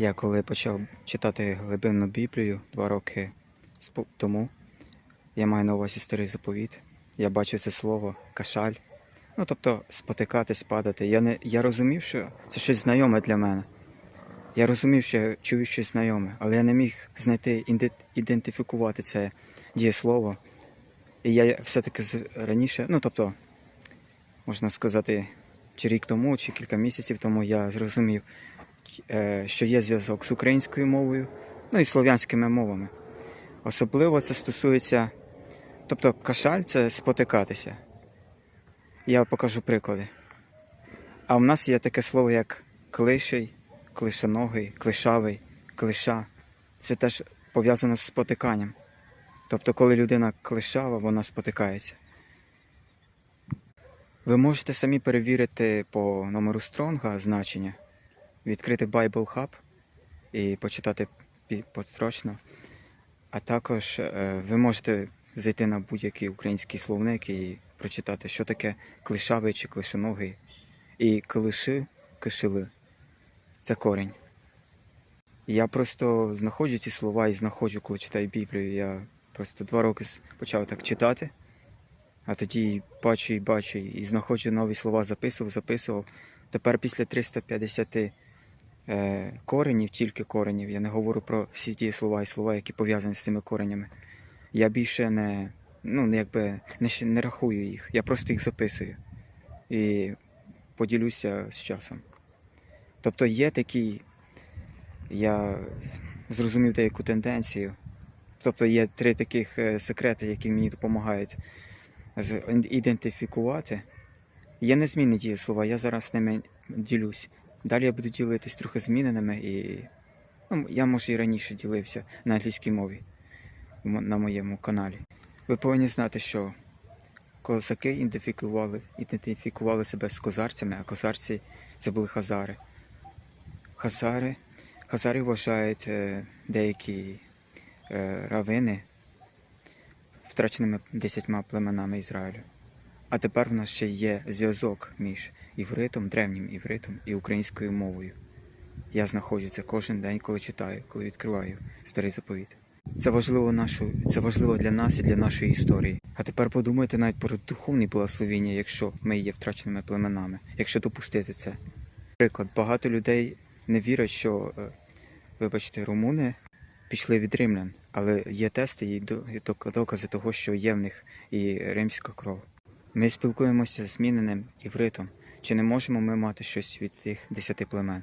Я коли почав читати глибинну Біблію два роки тому, я маю на увазі старий заповіт. Я бачу це слово кашаль. Ну, тобто спотикатись, падати. Я, не, я розумів, що це щось знайоме для мене. Я розумів, що я чую щось знайоме, але я не міг знайти, ідентифікувати це дієслово. І я все-таки раніше, ну тобто, можна сказати, чи рік тому, чи кілька місяців тому я зрозумів, що є зв'язок з українською мовою, ну і слов'янськими мовами. Особливо це стосується, тобто кашаль це спотикатися. Я покажу приклади. А в нас є таке слово, як клиший, клишоногий, клишавий, клиша. Це теж пов'язано з спотиканням. Тобто, коли людина клишава, вона спотикається. Ви можете самі перевірити по номеру Стронга значення, відкрити Bible Hub і почитати построчно. А також е, ви можете зайти на будь-який український словник і прочитати, що таке клишавий чи клишоногий. І клиши, кишили це корінь. Я просто знаходжу ці слова і знаходжу, коли читаю Біблію. Я просто два роки почав так читати, а тоді бачу і бачу, і знаходжу нові слова, записував, записував. Тепер після 350 е, коренів, тільки коренів, я не говорю про всі ті слова і слова, які пов'язані з цими коренями. Я більше не, ну, якби, не, не рахую їх, я просто їх записую і поділюся з часом. Тобто є такі, я зрозумів деяку тенденцію. Тобто є три таких е, секрети, які мені допомагають ідентифікувати. Є незмінні дієслова, я зараз ними ділюсь. Далі я буду ділитись трохи зміненими і ну, я може і раніше ділився на англійській мові на моєму каналі. Ви повинні знати, що козаки ідентифікували, ідентифікували себе з козарцями, а козарці це були хазари. Хазари, хазари вважають е, деякі е, равини втраченими десятьма племенами Ізраїлю. А тепер в нас ще є зв'язок між івритом, древнім івритом і українською мовою. Я знаходжу це кожен день, коли читаю, коли відкриваю старий заповіт. Це важливо, нашу, це важливо для нас і для нашої історії. А тепер подумайте навіть про духовне благословіння, якщо ми є втраченими племенами, якщо допустити це. Приклад, багато людей не вірять, що, е, вибачте, румуни пішли від римлян, але є тести і до- і док- докази того, що є в них і римська кров. Ми спілкуємося з зміненим івритом. Чи не можемо ми мати щось від тих десяти племен?